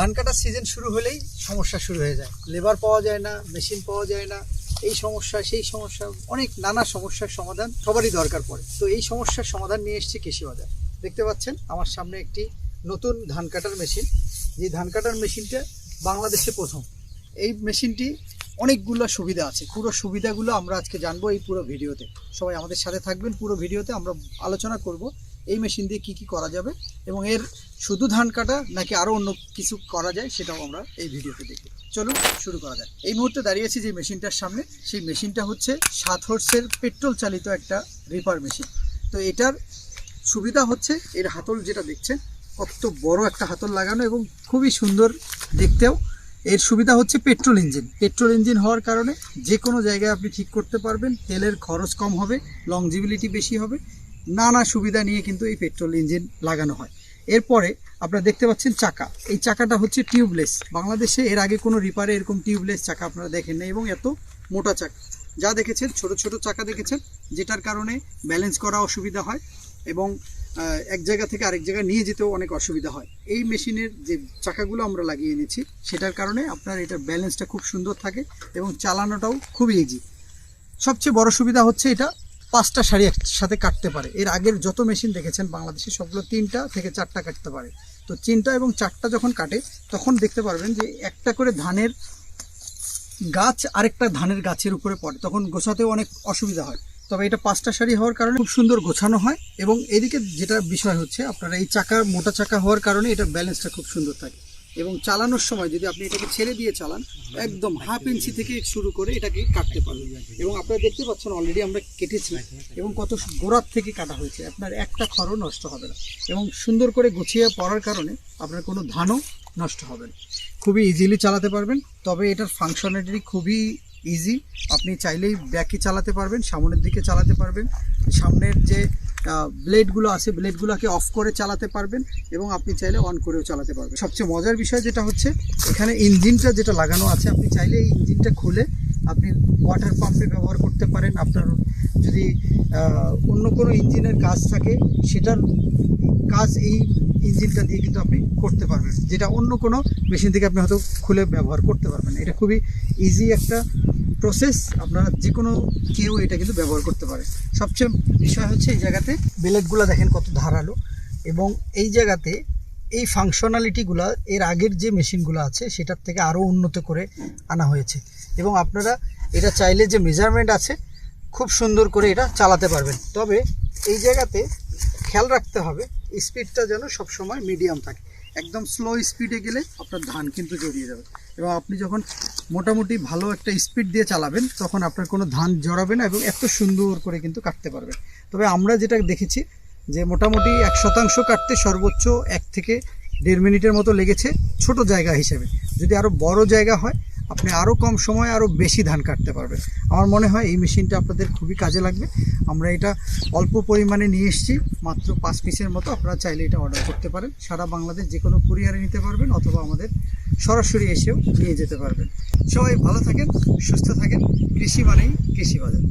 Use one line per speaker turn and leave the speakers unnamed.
ধান কাটার সিজন শুরু হলেই সমস্যা শুরু হয়ে যায়। লেবার পাওয়া যায় না মেশিন পাওয়া যায় না, এই সমস্যা, সেই সমস্যা, অনেক নানা সমস্যার সমাধান সবারই দরকার পড়ে। তো এই সমস্যার সমাধান নিয়ে এসছে কৃষি বাজার দেখতে পাচ্ছেন, আমার সামনে একটি নতুন ধান কাটার মেশিন যে ধান কাটার মেশিনটা বাংলাদেশে প্রথম। এই মেশিনটি অনেকগুলো সুবিধা আছে। পুরো সুবিধাগুলো আমরা আজকে জানব এই পুরো ভিডিওতে। সবাই আমাদের সাথে থাকবেন। পুরো ভিডিওতে আমরা আলোচনা করব। এই মেশিন দিয়ে কি কি করা যাবে এবং এর শুধু ধান কাটা নাকি আরও অন্য কিছু করা যায় সেটাও আমরা এই ভিডিওতে দেখব। চলুন শুরু করা যাক। এই মুহূর্তে দাঁড়িয়েছি যে মেশিনটার সামনে, সেই মেশিনটা হচ্ছে সাত হর্সের পেট্রোল চালিত একটা রিপার মেশিন। তো এটার সুবিধা হচ্ছে এর হাতল যেটা দেখছেন, কত বড় একটা হাতল লাগানো এবং খুবই সুন্দর দেখতেও। এর সুবিধা হচ্ছে পেট্রোল ইঞ্জিন। পেট্রোল ইঞ্জিন হওয়ার কারণে যে কোনো জায়গায় আপনি ঠিক করতে পারবেন, তেলের খরচ কম হবে লংজিবিলিটি বেশি হবে নানা সুবিধা নিয়ে কিন্তু এই পেট্রোল ইঞ্জিন লাগানো হয়। এরপরে আপনারা দেখতে পাচ্ছেন চাকা। এই চাকাটা হচ্ছে টিউবলেস। বাংলাদেশে এর আগে কোনো রিপারে এরকম টিউবলেস চাকা আপনারা দেখেন না এবং এত মোটা চাকা। যা দেখেছেন, ছোট ছোট চাকা দেখেছেন, যেটার কারণে ব্যালেন্স করা অসুবিধা হয় এবং এক জায়গা থেকে আরেক জায়গায় নিয়ে যেতেও অনেক অসুবিধা হয়। এই মেশিনের যে চাকাগুলো আমরা লাগিয়ে এনেছি, সেটার কারণে আপনার এটার ব্যালেন্সটা খুব সুন্দর থাকে এবং চালানোটাও খুবই ইজি সবচেয়ে বড় সুবিধা হচ্ছে এটা পাঁচটা শাড়ি একসাথে কাটতে পারে। এর আগের যত মেশিন দেখেছেন, বাংলাদেশে সবগুলো তিনটা থেকে চারটা কাটতে পারে। তো তিনটা এবং চারটা যখন কাটে, তখন দেখতে পারবেন যে একটা করে ধানের গাছ আরেকটা ধানের গাছের উপরে পড়ে। তখন গোছাতেও অনেক অসুবিধা হয়। তবে এটা পাঁচটা শাড়ি হওয়ার কারণে খুব সুন্দর গোছানো হয় এবং এদিকে যেটা বিষয় হচ্ছে, আপনারা এই চাকা, মোটা চাকা হওয়ার কারণে এটার ব্যালেন্সটা খুব সুন্দর থাকে। এবং চালানোর সময় যদি আপনি এটাকে ছেড়ে দিয়ে চালান, একদম হাফ ইঞ্চি থেকে শুরু করে এটাকে কাটতে পারবেন। এবং আপনারা দেখতে পাচ্ছেন অলরেডি আমরা কেটেছি এবং কত গোড়ার থেকে কাটা হয়েছে। আপনার একটা খড়ও নষ্ট হবে না। এবং সুন্দর করে গুছিয়ে পড়ার কারণে আপনার কোনো ধানও নষ্ট হবে না। খুবই ইজিলি চালাতে পারবেন। তবে এটার ফাংশনালিটি খুবই ইজি আপনি চাইলেই ব্যাকে চালাতে পারবেন, সামনের দিকে চালাতে পারবেন। সামনের যে ব্লেডগুলো আছে ব্লেডগুলোকে অফ করে চালাতে পারবেন এবং আপনি চাইলে অন করেও চালাতে পারবেন। সবচেয়ে মজার বিষয় যেটা হচ্ছে, এখানে ইঞ্জিনটা যেটা লাগানো আছে, আপনি চাইলে এই ইঞ্জিনটা খুলে আপনি ওয়াটার পাম্পে ব্যবহার করতে পারেন। আপনার যদি অন্য কোনো ইঞ্জিনের কাজ থাকে, সেটার কাজ এই ইঞ্জিনটা দিয়ে কিন্তু আপনি করতে পারবেন। যেটা অন্য কোনো মেশিন থেকে আপনি হয়তো খুলে ব্যবহার করতে পারবেন এটা খুবই ইজি একটা প্রসেস আপনারা যে কোনো কেউ এটা কিন্তু ব্যবহার করতে পারে। সবচেয়ে বিষয় হচ্ছে এই জায়গাতে বেলেটগুলো দেখেন কত ধারালো। এবং এই জায়গাতে এই ফাংশনালিটিগুলো এর আগের যে মেশিনগুলো আছে, সেটার থেকে আরও উন্নত করে আনা হয়েছে। এবং আপনারা এটা চাইলে যে মেজারমেন্ট আছে, খুব সুন্দর করে এটা চালাতে পারবেন। তবে এই জায়গাতে খেয়াল রাখতে হবে স্পিডটা যেন সবসময় মিডিয়াম থাকে। একদম স্লো স্পিডে গেলে আপনার ধান কিন্তু জড়িয়ে যাবে। এবং আপনি যখন মোটামুটি ভালো একটা স্পিড দিয়ে চালাবেন, তখন আপনার কোনো ধান জড়াবে না এবং এত সুন্দর করে কিন্তু কাটতে পারবেন। তবে আমরা যেটা দেখেছি যে মোটামুটি এক শতাংশ কাটতে সর্বোচ্চ এক থেকে দেড় মিনিটের মতো লেগেছে ছোট জায়গা হিসেবে। যদি আরও বড় জায়গা হয় আপনি আরও কম সময়ে আরও বেশি ধান কাটতে পারবেন। আমার মনে হয় এই মেশিনটা আপনাদের খুবই কাজে লাগবে। আমরা এটা অল্প পরিমাণে নিয়ে এসেছি, মাত্র পাঁচ পিসের মতো। আপনারা চাইলে এটা অর্ডার করতে পারেন। সারা বাংলাদেশ যে কোনো কুরিয়ারে নিতে পারবেন অথবা আমাদের সরাসরি এসেও নিয়ে যেতে পারবেন। সবাই ভালো থাকেন, সুস্থ থাকেন। কৃষি মানেই কৃষি বাজার